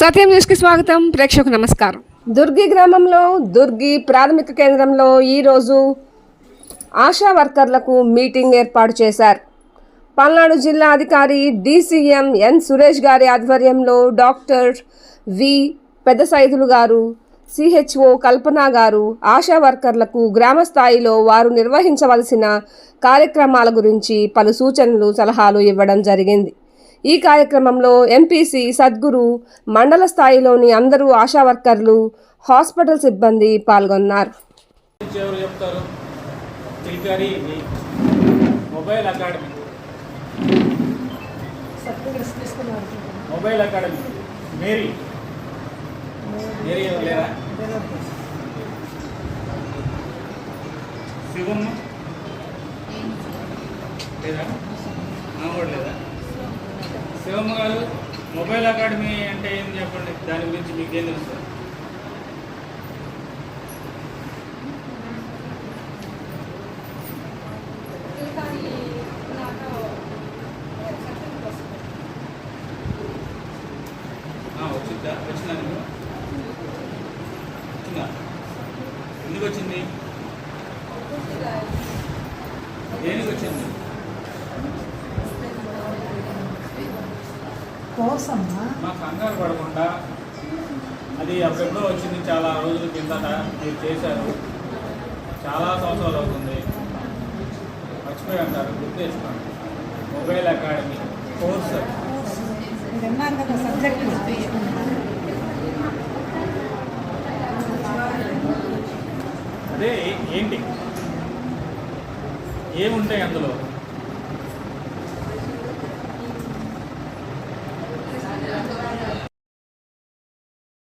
సత్యం న్యూస్కి స్వాగతం. ప్రేక్షకు నమస్కారం. దుర్గి గ్రామంలో దుర్గి ప్రాథమిక కేంద్రంలో ఈరోజు ఆశా వర్కర్లకు మీటింగ్ ఏర్పాటు చేశారు. పల్నాడు జిల్లా అధికారి డీసీఎం ఎన్ సురేష్ గారి ఆధ్వర్యంలో డాక్టర్ వి పెద్ద సైదులు గారు సిహెచ్ఓ కల్పన గారు ఆశా వర్కర్లకు గ్రామ స్థాయిలో వారు నిర్వహించవలసిన కార్యక్రమాల గురించి పలు సూచనలు సలహాలు ఇవ్వడం జరిగింది. ఈ కార్యక్రమంలో ఎంపీసీ సద్గురు మండల స్థాయిలోని అందరూ ఆశా వర్కర్లు హాస్పిటల్ సిబ్బంది పాల్గొన్నారు. ఎవరు చెప్తారు? చిల్కారి mobile academy. Mobile academy. Mary. Mary ఎవరు లేరా? శివమ్మ. లేదా? ఆమె కూడా లేదా? శివమ్మ గారు మొబైల్ అకాడమీ అంటే ఏం చెప్పండి? దాని గురించి మీకు ఏం తెలుసు? వచ్చిందా? వచ్చిందా నీకు? వచ్చిందా? ఎందుకు వచ్చింది? దేనికి వచ్చింది? మా కంగారు పడకుండా. అది అప్పుడెప్పుడో వచ్చింది చాలా రోజుల కిందట మీరు చేశారు. చాలా సంవత్సరాలు అవుతుంది. మర్చిపోయి అంటారు గుర్తు తెచ్చుకోండి మొబైల్ అకాడమీ కోర్స్. కదా సబ్జెక్ట్ అదే ఏంటి? ఏముంటాయి అందులో?